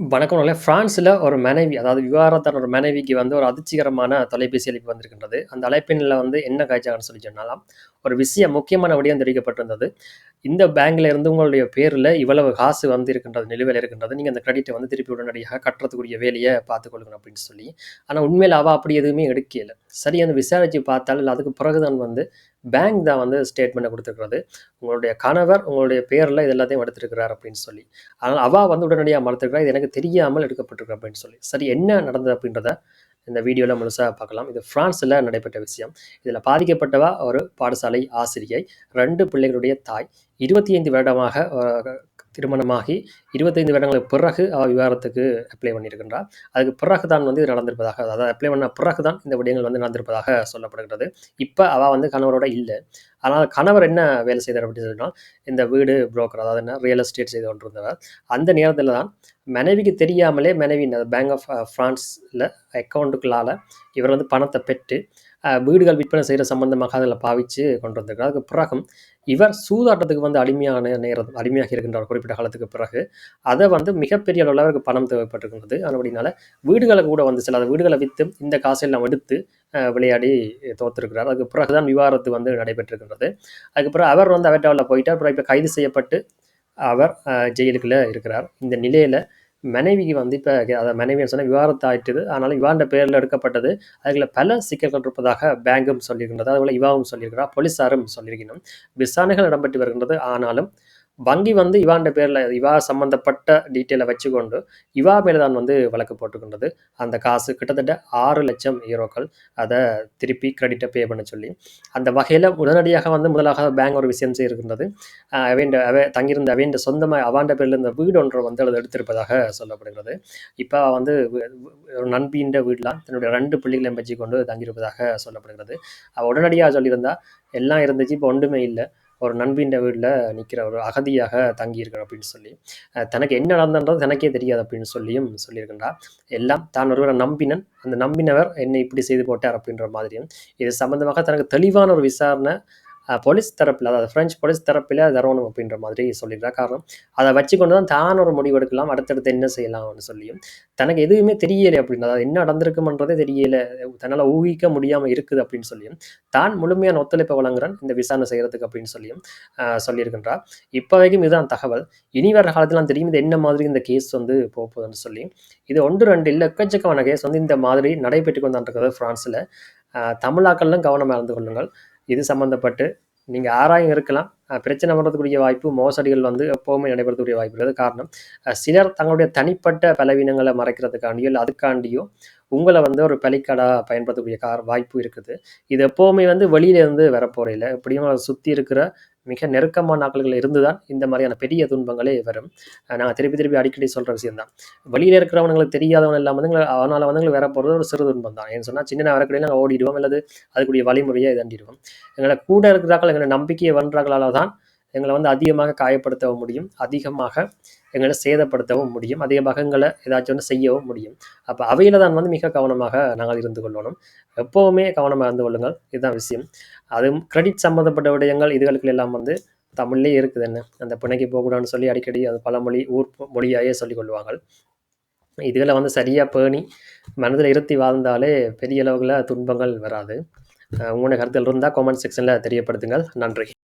வணக்கம் நண்பர்களே. பிரான்ஸ்ல ஒரு மனைவி, அதாவது விவாகரத்தான ஒரு மனைவிக்கு வந்து ஒரு அதிர்ச்சிகரமான தொலைபேசி அழைப்பு வந்திருக்கின்றது. அந்த அழைப்பினில் வந்து என்ன காய்ச்சாங்கன்னு சொல்லி சொன்னாலாம், ஒரு விஷயம் முக்கியமான விடயம் தெரிவிக்கப்பட்டிருந்தது. இந்த பேங்க்ல இருந்து உங்களுடைய பேரில் இவ்வளவு காசு வந்து இருக்கின்றது, நிலுவையில இருக்கின்றது. நீங்கள் அந்த கிரெடிட்டை வந்து திருப்பி உடனடியாக கட்டுறதுக்குரிய வேலையை பார்த்துக்கொள்ளுங்க அப்படின்னு சொல்லி. ஆனால் உண்மையில் அவள் அப்படி எதுவுமே எடுக்கையில. சரி அந்த விசாரிச்சு பார்த்தாலும் இல்லை அதுக்கு பிறகுதான் வந்து பேங்க் தான் வந்து ஸ்டேட்மெண்ட்டை கொடுத்துருக்குறது உங்களுடைய கணவர் உங்களுடைய பேரில் இது எல்லாத்தையும் அப்படின்னு சொல்லி. ஆனால் அவள் வந்து உடனடியாக மறுத்திருக்கிறா. இது எனக்கு தெரியாமல் எடுக்கப்பட்டிருக்கு அப்படின்னு சொல்லி. சரி என்ன நடந்தது அப்படின்றத இந்த வீடியோவில் முழுசாக பார்க்கலாம். இது ஃப்ரான்ஸில் நடைபெற்ற விஷயம். இதில் பாதிக்கப்பட்டவா ஒரு பாடசாலை ஆசிரியை. ரெண்டு பிள்ளைகளுடைய தாய். 25 வருடமாக திருமணமாகி 25 வருடங்களுக்கு பிறகு அவ விவாகரத்துக்கு அப்ளை பண்ணியிருக்கின்றார். அதுக்கு பிறகு தான் வந்து இது நடந்திருப்பதாக அதாவது அப்ளை பண்ண பிறகு தான் இந்த விடயங்கள் வந்து நடந்திருப்பதாக சொல்லப்படுகிறது. இப்போ அவ வந்து கணவரோட இல்லை ஆனால் கணவர் என்ன வேலை செய்தார் அப்படின்னு சொன்னால் இந்த வீடு புரோக்கர் அதாவது என்ன ரியல் எஸ்டேட் செய்து கொண்டிருந்தவர். அந்த நேரத்தில் தான் மனைவிக்கு தெரியாமலே மனைவி பேங்க் ஆஃப் ஃப்ரான்ஸில் அக்கவுண்ட்டுக்குள்ளால இவர் வந்து பணத்தை பெற்று, வீடுகள் விற்பனை செய்கிற சம்பந்தமாக அதில் பாவிச்சு கொண்டு வந்திருக்கிறார். அதுக்கு பிறகும் இவர் சூதாட்டத்துக்கு வந்து அடிமையான நேரம் அடிமையாக இருக்கின்றார் குறிப்பிட்ட காலத்துக்கு பிறகு. அதை வந்து மிகப்பெரிய அளவில் அவருக்கு பணம் தேவைப்பட்டிருக்கின்றது. அதுபடினால வீடுகளை கூட வந்து சில வீடுகளை விற்று இந்த காசெல்லாம் எடுத்து விளையாடி தோத்திருக்கிறார். அதுக்கு பிறகு தான் விவாகரத்து வந்து நடைபெற்றிருக்கின்றது. அதுக்கு பிறகு அவர் வந்து அவர்ட்ட போயிட்டார். அப்புறம் இப்போ கைது செய்யப்பட்டு அவர் ஜெயிலுக்குள்ளே இருக்கிறார். இந்த நிலையில் மனைவிக்கு வந்து இப்போ அதாவது மனைவி சொன்னால் விவாகரத்து ஆயிட்டுது. அதனால் இவாண்ட பேரில் எடுக்கப்பட்டது. அதில் பல சிக்கல்கள் இருப்பதாக பேங்க்கும் சொல்லியிருக்கின்றது. அதுபோல் இவாவும் சொல்லியிருக்கிறார். போலீஸாரும் சொல்லியிருக்கணும். விசாரணைகள் இடம்பெற்று வருகின்றது. ஆனாலும் வங்கி வந்து இவாண்ட பேரில் இவா சம்மந்தப்பட்ட டீட்டெயிலை வச்சுக்கொண்டு, இவா மேல தான் வந்து வழக்கு போட்டுக்கொண்டது அந்த காசு கிட்டத்தட்ட ஆறு லட்சம் ஈரோக்கள் அதை திருப்பி கிரெடிட்டை பே பண்ண சொல்லி. அந்த வகையில் உடனடியாக வந்து முதலாக பேங்க் ஒரு விஷயம் செய்திருக்கின்றது. அ அவைண்ட தங்கியிருந்த அவைண்ட சொந்தமாக அவாண்ட பேரில் இருந்த வீடு ஒன்று வந்து அதை எடுத்திருப்பதாக சொல்லப்படுகிறது. இப்போ வந்து ஒரு நண்பின்ற வீடெலாம் தன்னுடைய ரெண்டு பிள்ளைகளையும் வச்சுக்கொண்டு தங்கியிருப்பதாக சொல்லப்படுகிறது. அவள் உடனடியாக சொல்லியிருந்தா, எல்லாம் இருந்துச்சு. இப்போ ஒன்றுமே இல்லை ஒரு நண்பின் வீட்டில் நிக்கிற ஒரு அகதியாக தங்கியிருக்கிறேன் அப்படின்னு சொல்லி. தனக்கு என்ன நடந்தன்றது தனக்கே தெரியாது அப்படின்னு சொல்லியும் சொல்லியிருக்கின்றார். எல்லாம் தான் ஒருவரை நம்பினன் அந்த நம்பினவர் என்னை இப்படி செய்து போட்டார் அப்படின்ற மாதிரியும், இது சம்பந்தமாக தனக்கு தெளிவான ஒரு விசாரணை போலீஸ் தரப்பில அதாவது பிரெஞ்சு போலீஸ் தரப்பில தரணும் அப்படின்ற மாதிரி சொல்லிடுறா காரணம் அதை வச்சுக்கொண்டு தான் தான் ஒரு முடிவு எடுக்கலாம். அடுத்தடுத்து என்ன செய்யலாம்னு சொல்லியும். தனக்கு எதுவுமே தெரியலை அப்படின்னு அதாவது என்ன நடந்திருக்குமன்றதே தெரியலை தன்னால ஊகிக்க முடியாமல் இருக்குது அப்படின்னு சொல்லியும், தான் முழுமையான ஒத்துழைப்பை வழங்குறேன் இந்த விசாரணை செய்கிறதுக்கு அப்படின்னு சொல்லியும் சொல்லியிருக்கின்றார் இப்போ வரைக்கும் இதுதான் தகவல். இனி வர காலத்திலாம் தெரியும் இது என்ன மாதிரி இந்த கேஸ் வந்து போகுதுன்னு சொல்லி. இது ஒன்று ரெண்டு இல்லை எக்கச்சக்கமான கேஸ் வந்து இந்த மாதிரி நடைபெற்றுக் கொண்டாண்டிருக்கிறது இருக்கிறது பிரான்ஸ்ல. தமிழாக்கள்லாம் கவனமாக இருந்து கொள்ளுங்கள். இது சம்மந்தப்பட்டு நீங்கள் ஆராயம் இருக்கலாம். பிரச்சனை வர்றதுக்குரிய வாய்ப்பு, மோசடிகள் வந்து எப்போவுமே நடைபெறக்கூடிய வாய்ப்பு இருக்கிறது. காரணம் சிலர் தங்களுடைய தனிப்பட்ட பலவீனங்களை மறைக்கிறதுக்காண்டியோ, இல்லை அதுக்காண்டியோ உங்களை வந்து ஒரு பலிக்கடா பயன்படுத்தக்கூடிய கார் வாய்ப்பு இருக்குது. இது எப்போவுமே வந்து வெளியிலேருந்து இருந்து வரப்போறதில்ல. எப்படியும் சுற்றி இருக்கிற மிக நெருக்கமான ஆட்கள் இருந்து தான் இந்த மாதிரியான பெரிய துன்பங்களே வரும். நாங்கள் நான் திருப்பி திருப்பி அடிக்கடி சொல்கிற விஷயம் தான். வெளியில இருக்கிறவனுங்களுக்கு தெரியாதவன் எல்லாம் வந்து அதனால் வந்து போகிறது ஒரு சிறு துன்பம் தான். ஏன்னு சொன்னால் சின்னனா வரக்கூடிய நாங்கள் ஓடிடுவோம். அல்லது அதுக்குரிய வழிமுறையை இதாண்டிடுவோம் எங்களை கூட இருக்கிறார்கள் எங்களை நம்பிக்கையை வன்றாக்களால் தான் எங்களை வந்து அதிகமாக காயப்படுத்தவும் முடியும். அதிகமாக எங்களை சேதப்படுத்தவும் முடியும். அதிக பகங்களை ஏதாச்சும் ஒன்று செய்யவும் முடியும். அப்போ அவையில் தான் வந்து மிக கவனமாக நாங்கள் இருந்து கொள்ளணும். எப்போவுமே கவனமாக இருந்து கொள்ளுங்கள். இதுதான் விஷயம். அதுவும் கிரெடிட் சம்மந்தப்பட்ட விடயங்கள் இதுகளுக்கு எல்லாம் வந்து தமிழ்லேயே இருக்குது என்ன. அந்த பிணைக்கு போகக்கூடாதுன்னு சொல்லி அடிக்கடி அது பழமொழி, ஊர் மொழியாயே சொல்லி கொள்வாங்கள். இதுகளை வந்து சரியாக பேணி மனதில் இருத்தி வாழ்ந்தாலே பெரிய அளவில் துன்பங்கள் வராது. அ உங்களுடைய கருத்துக்கள் இருந்தா காமெண்ட் தெரியப்படுத்துங்கள். நன்றி.